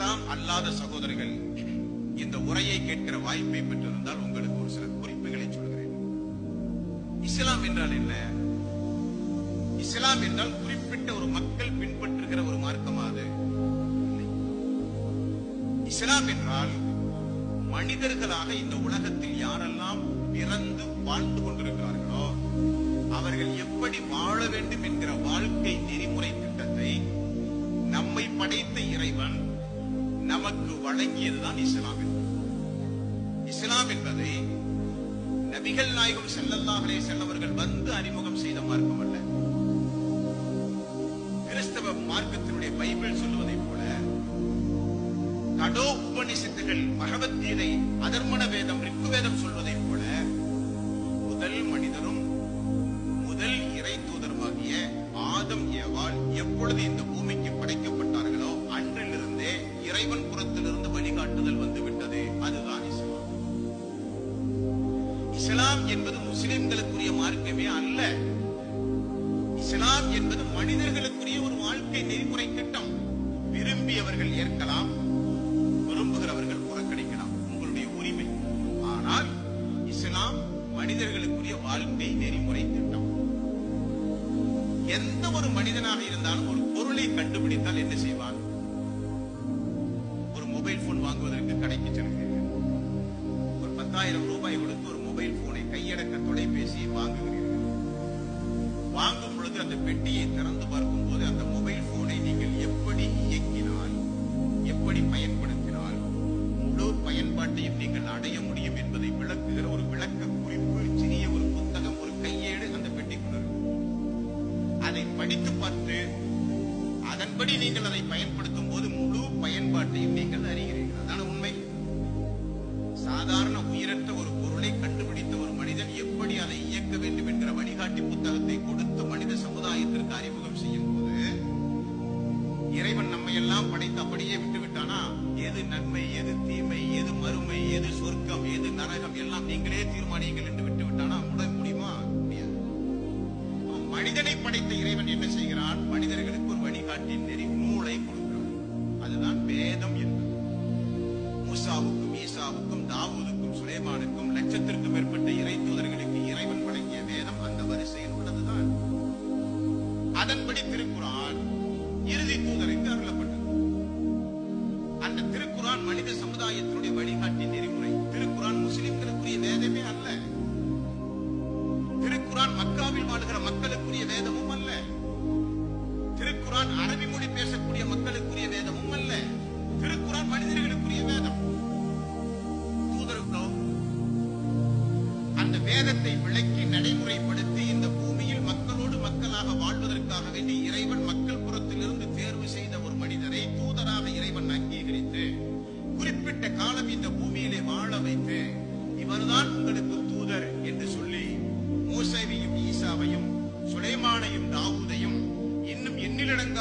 இஸ்லாம் அல்லாத சகோதரர்கள். இந்த உரையை கேட்கிற வாய்ப்பை பெற்றிருந்தால் உங்களுக்கு ஒரு சில குறிப்புகளை சொல்கிறேன். இஸ்லாம் என்றால் என்ன? இஸ்லாம் என்றால் குறிப்பிட்ட ஒரு மக்கள் பின்பற்றுகிற ஒரு மார்க்கமா அது? இஸ்லாம் என்றால் மனிதர்களாக இந்த உலகத்தில் யாரெல்லாம் பிறந்து வாழ்ந்து கொண்டிருக்கிறார்களோ அவர்கள் எப்படி வாழ வேண்டும் என்கிற வாழ்க்கை நெறிமுறை திட்டத்தை நம்மை படைத்த இறைவன் நமக்கு வழங்கியதுதான் இஸ்லாம் இஸ்லாம் என்பதை நபிகள் நாயகம் ஸல்லல்லாஹு செல்லவர்கள் வந்து அறிமுகம் செய்த மார்க்கம் அல்ல. கிறிஸ்தவ மார்க்கத்தினுடைய பைபிள் சொல்லுவதைப் போல கடோ உபனிஷத்துகள் பகவத்கீதை அதர்மண வேதம் ரிக்கு வேதம் சொல்வதைப் போல முதல் மனிதரும் முதல் இறை தூதருமாகிய ஆதம் ஏவால் எப்பொழுது இந்த பூமிக்கு படைக்கப்பட்டார்களோ மனிதர்களுக்குரிய ஒரு வாழ்க்கை நெறிமுறை திட்டம் விரும்பியவர்கள் ஏற்கலாம் விரும்புகிறவர்கள் புறக்கணிக்கலாம். உங்களுடைய உரிமை. ஆனால் இஸ்லாம் மனிதர்களுக்குரிய வாழ்க்கை நெறிமுறை திட்டம். எந்த ஒரு மனிதனாக இருந்தாலும் ஒரு பொருளை கண்டுபிடித்தால் என்ன செய்வான் ஒரு மொபைல் போன் வாங்குவதற்கு கடைக்கு செல்கிறீர்கள். ஒரு பத்தாயிரம் ரூபாய் கொடுத்து ஒரு மொபைல் போனை கையடக்க தொலைபேசியை வாங்குகிறீர்கள். வாங்கும் பொழுது அந்த பெட்டியை திறந்து பார்க்கும் போது அந்த மொபைல் போனை நீங்கள் எப்படி இயக்கினால் எப்படி பயன்படுத்தினால் முழு பயன்பாட்டையும் நீங்கள் அடைய முடியும் என்பதை விளக்குகிற ஒரு விளக்க குறிப்பு சிறிய ஒரு புத்தகம் ஒரு கையேடு அந்த பெட்டிக்குள் அதை படித்து பார்த்து அதன்படி நீங்கள் அதை பயன்படுத்தும் போது முழு பயன்பாட்டையும் நீங்கள் அறிய படைத்து அப்படியே விட்டு விட்டானா எது நன்மை எது தீமை எது மறுமை எது சொர்க்கம் எது நரகம்? எல்லாம் நீங்களே தீர்மானியுங்கள் என்று விட்டு விட்டானா முடியுமா? முடியாது. மனிதனை படைத்த இறைவன் என்ன செய்கிறான்? மனிதர்களுக்கு ஒரு வழிகாட்டி நெறி நூலை கொடுக்கிறான். அதுதான் வேதம் என்பது. மூசாவுக்கும் ஈசாவுக்கும் தாவூதுக்கும் சுலைமானுக்கும் லட்சத்திற்கும் மேற்பட்ட இறை தூதர்களுக்கு இறைவன் வழங்கிய வேதம் அந்த வரிசையில் உள்ளதுதான். அதன்படி திருக்குறான் இறுதி தூதரை சமுதாயத்தினுடைய வழிகாட்டி நெறிமுறை. திருக்குறான் முஸ்லிம்களுக்குரிய வேதமே அல்ல. திருக்குறான் மக்காவில் வாழ்கிற மக்களுக்குரிய வேதமும் அல்ல. திருக்குறான் அரபி மொழி பேசக்கூடிய மக்களுக்குரிய வேதமும் அல்ல. திருக்குறான் மனிதர்களுக்குரிய வேதம். தூதர்களோ அந்த வேதத்தை விளக்கி நடை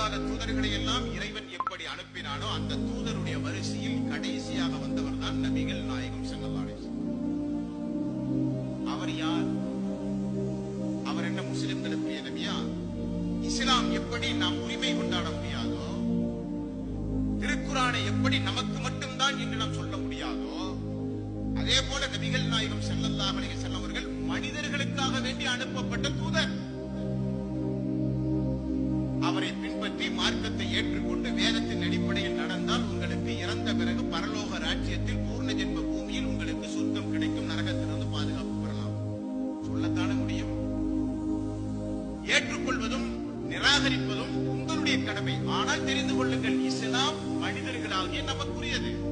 இல்லாத தூதர்களை எல்லாம் இறைவன் எப்படி அனுப்பினானோ அந்த தூதருடைய வரிசையில் கடைசியாக வந்தவர் தான் நபிகள் நாயகம் ஸல்லல்லாஹு அவர் யார்? அவர் என்ன முஸ்லிம்களுக்குரிய நபியா இஸ்லாம் எப்படி நாம் உரிமை கொண்டாட முடியாதோ திருக்குறானை எப்படி நமக்கு மட்டும்தான் என்று நாம் சொல்ல முடியாதோ அதே போல நபிகள் நாயகம் ஸல்லல்லாஹு செல்லவர்கள் மனிதர்களுக்காக வேண்டி அனுப்பப்பட்ட தூதர். ஆனால் தெரிந்து கொள்ளுங்கள் இஸ்லாம் மனிதர்களாகிய நமக்குரியது.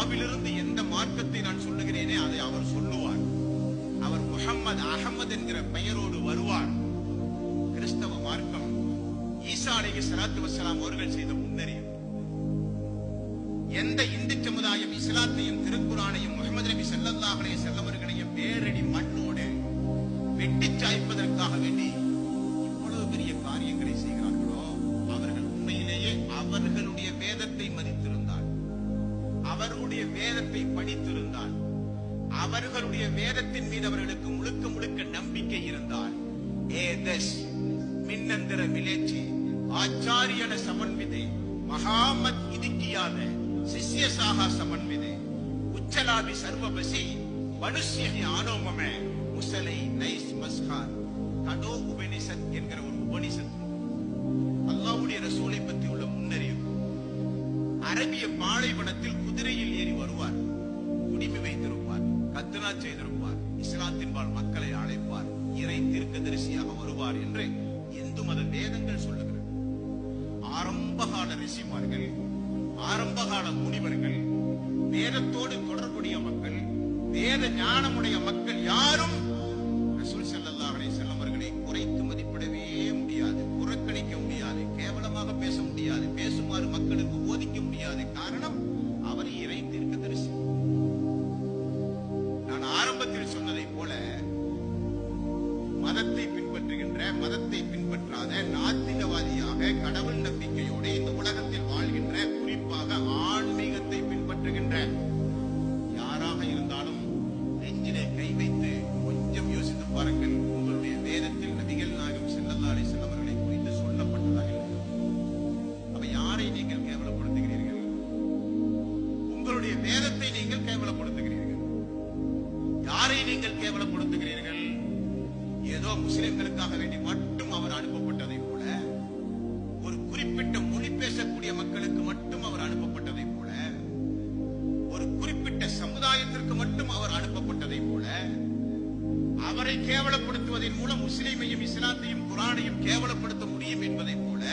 நாவிலிருந்து எந்த மார்க்கத்தை நான் சொல்லுகிறேனே அதை அவர் சொல்லுவார். அவர் முகம்மது அகமது என்கிற பெயரோடு வருவார். கிறிஸ்தவ மார்க்கம் ஈசா அலைஹி ஸலாத்து வஸலாம் அவர்கள் செய்த முன்னறிவிப்பு எந்த இந்து சமுதாயம் இஸ்லாத்தையும் திருக்குறானையும் முகமது நபி செல்லல்லாஹ் செல்லவர்களையும் வஸல்லம் வேரடி மண்ணோடு வெட்டி சாய்ப்பதற்காக வேண்டி அவர்களுடைய வேதத்தை படித்திருந்தால் அவர்களுடைய வேதத்தின் மீது அவர்களுக்கு முழுக்க முழுக்க நம்பிக்கை இருந்தால் மின்னந்திர மிலேச்சி ஆச்சாரியன சமன்விதை மகாமத் இதுக்கியாத சிஷ்ய சாகா சமன்விதை உச்சலாபி சர்வபசி மனுஷிய ஆனோமம முசலை நைஸ் மஸ்கார் கடோ உபனிஷத் என்கிற ஒரு உபனிஷத் அல்லாவுடைய ரசூலை பற்றி உள்ள முன்னறிவு. அரபிய பாலைவனத்தில் குதிரையில் செய்திருப்பார். இஸ்லாத்தின்பால் மக்களை அழைப்பார். இறை தீர்க்கதரிசியாக வருவார் என்று இந்து மத வேதங்கள் சொல்லுகிறது. ஆரம்பகால ரிஷிமார்கள் ஆரம்பகால முனிவர்கள் வேதத்தோடு தொடர்புடைய மக்கள் வேத ஞானமுடைய மக்கள் யாரும் கேவலப்படுத்துவதன் மூலம் முஸ்லிமையும் இஸ்லாத்தையும் குரானையும் கேவலப்படுத்த முடியும் என்பதை போல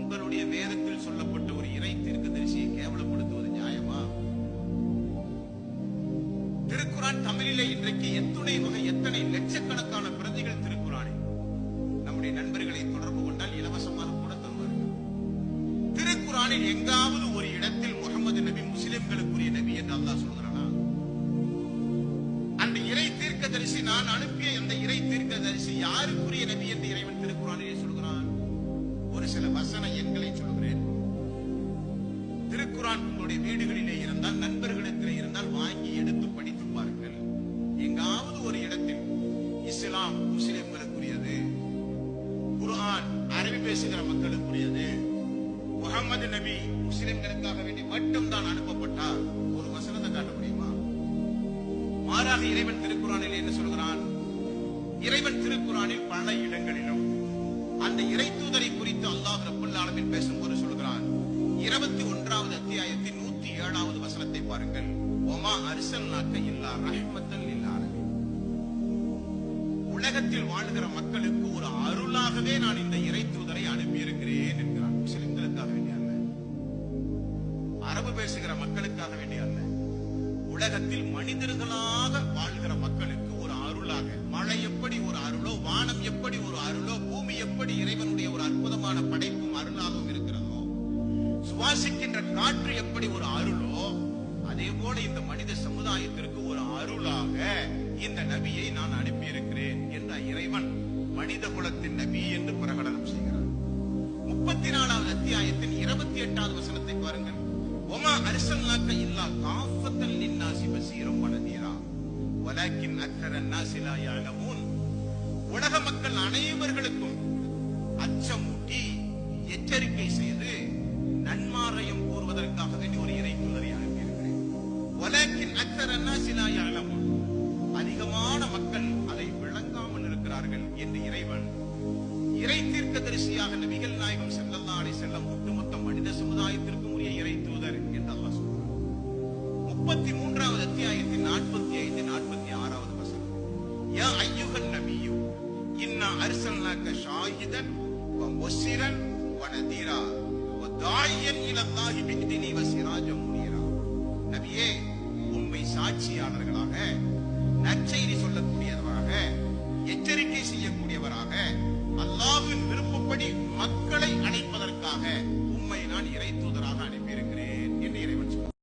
உங்களுடைய வேதத்தில் சொல்லப்பட்ட ஒரு இறை தீர்க்கதரிசியை கேவலப்படுத்துவது நியாயமா? திருக்குரான் தமிழிலே இன்றைக்கு எத்துணை வகை எத்தனை லட்சக்கணக்கான பிரதிகள் திருக்குறானை. நம்முடைய நண்பர்களை தொடர்பு கொண்டால் இலவசமாக கூட தருவார்கள். திருக்குறானில் எங்காவது ஒரு இடத்தில் முகமது நபி முஸ்லிம்களுக்குரிய நபி என்று அல்லாஹ் சொல்கிறான். தீர்க்கதரிசி நான் அனுப்பிய அந்த இறை தீர்க்கதரிசி யாருக்குரிய நபி என்று இறைவன் திருக்குறானிலே சொல்கிறான்? ஒரு சில வசன எண்களை சொல்கிறேன். திருக்குரான் உங்களுடைய வீடுகளிலே இருந்தால் நண்பர்களிடத்திலே இருந்தால் வாங்கி எடுத்து படித்து பாருங்கள். எங்காவது ஒரு இடத்தில் இஸ்லாம் முஸ்லிம்களுக்குரியது குர்ஆன் அரபி பேசுகிற மக்களுக்குரியது முகமது நபி முஸ்லிம்களுக்காக வேண்டி மட்டும்தான் அனுப்பப்பட்டார் ஒரு வசனத்தை காட்ட முடியும். மாறாக இறைவன் திருக்குறானில் என்ன சொல்கிறான்? இறைவன் திருக்குறானில் பல இடங்களிலும் அந்த இறை தூதரை குறித்து அல்லாஹ் ரப்பல் ஆலமீன் பேசும்போது சொல்கிறான். இருபத்தி ஒன்றாவது அத்தியாயத்தின் நூத்தி ஏழாவது வசனத்தை பாருங்கள். ஒமா அரிசல்நாக்க இல்லா ரஹ்மத்தல் இல்லாரவே உலகத்தில் வாழ்கிற மக்களுக்கு ஒரு அருளாகவே நான் இந்த இறை தூதரை அனுப்பியிருக்கிறேன் என்கிறான். முஸ்லிம்களுக்காக வேண்டிய அல்ல. அரபு பேசுகிற மக்களுக்காக வேண்டிய அல்ல. உலகத்தில் மனிதர்களாக வாழ்கிற மக்களுக்கு ஒரு அருளாக மழை எப்படி ஒரு அருளோ வானம் எப்படி ஒரு அருளோ பூமி எப்படி இறைவனுடைய ஒரு அற்புதமான படைப்பும் அருளாகவும் இருக்கிறதோ சுவாசிக்கின்ற காற்று எப்படி ஒரு அருளோ அதே போல இந்த மனித சமுதாயத்திற்கு ஒரு அருளாக இந்த நபியை நான் அனுப்பியிருக்கிறேன் என்ற இறைவன் மனித குலத்தின் நபி என்று பிரகடனம் செய்கிறார். முப்பத்தி நாலாவது அத்தியாயத்தின் இருபத்தி எட்டாவது வசனத்தை பாருங்கள். ஒமா அரிசல்நாக்க இல்லா காஃபத்தல் லின்னாசி பசீரம் வனதீரா வலாக்கின் அக்கர நாசிலா யாலமூன் உலக மக்கள் அனைவர்களுக்கும் அச்சமூட்டி எச்சரிக்கை செய்து நன்மாரையும் கூறுவதற்காக வேண்டி ஒரு இறை தூதரை அனுப்பியிருக்கிறேன். வலாக்கின் அக்கர நாசிலா யாலமூன் அதிகமான மக்கள் அதை விளங்காமல் இருக்கிறார்கள் என்று இறைவன் இறை தீர்க்க தரிசியாக நபிகள் நாயகம் ஸல்லல்லாஹு அலைஹி வஸல்லம் ஒட்டுமொத்த மனித சமுதாயத்திற்கும் அனுப்பிய இறை தூதர் என்று அல்லாஹ் சொல்றார் முப்பத்தி மூன்றாவது அத்தியாயத்தின் நாற்பத்தி ஐந்து நாற்பத்தி ஆறாவது வசனம். யா ஐயுகன் நபியு இன்னா அரிசல்னாக்க ஷாயிதன் ஒசிரன் வனதீரா தாயன் இலந்தாகி பிக்தினி வசிராஜம் முனியரா நபியே உண்மை சாட்சியாளர்களாக நற்செய்தி சொல்லக்கூடியவராக எச்சரிக்கை செய்யக்கூடியவராக அல்லாவின் விருப்பப்படி மக்களை அழைப்பதற்காக உண்மை நான் இறை தூதராக அனுப்பி